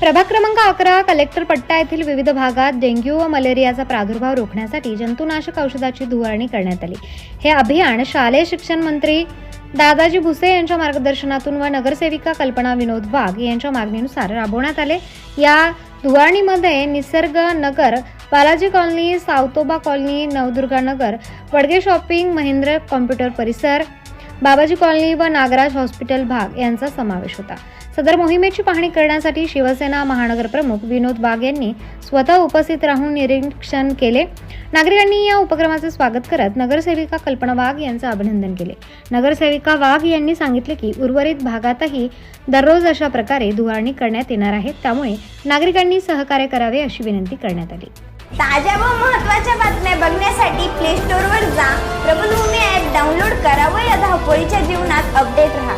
प्रभाग क्रमांक अकरा कलेक्टर पट्टा येथील विविध भागात डेंग्यू व मलेरियाचा प्रादुर्भाव रोखण्यासाठी जंतुनाशक औषधाची धुवारणी करण्यात आली. हे अभियान शालेय शिक्षण मंत्री दादाजी भुसे यांच्या मार्गदर्शनातून व नगरसेविका कल्पना विनोद वाघ यांच्या मागणीनुसार राबवण्यात आले. या धुवारणीमध्ये Nisarg Nagar Balaji colony Savatoba colony Navdurga Nagar Wadge shopping Mahendra computer परिसर बाबाजी कॉलनी व नागराज हॉस्पिटल भाग यांचा समावेश होता. सदर मोहिमेची पाहणी करण्यासाठी शिवसेना महानगर प्रमुख विनोद बाग यांनी स्वतः उपस्थित राहून निरीक्षण केले. नागरिकांनी या उपक्रमाचे स्वागत करत नगरसेविका कल्पना वाघ यांचं अभिनंदन केले. नगरसेविका वाघ यांनी सांगितले की उर्वरित भागातही दररोज अशा प्रकारे धुवारणी करण्यात येणार आहे. त्यामुळे नागरिकांनी सहकार्य करावे अशी विनंती करण्यात आली. ताज्या व महत्त्वाच्या बातम्या बघण्यासाठी प्ले स्टोर पोळीच्या जीवनात अपडेट राहा.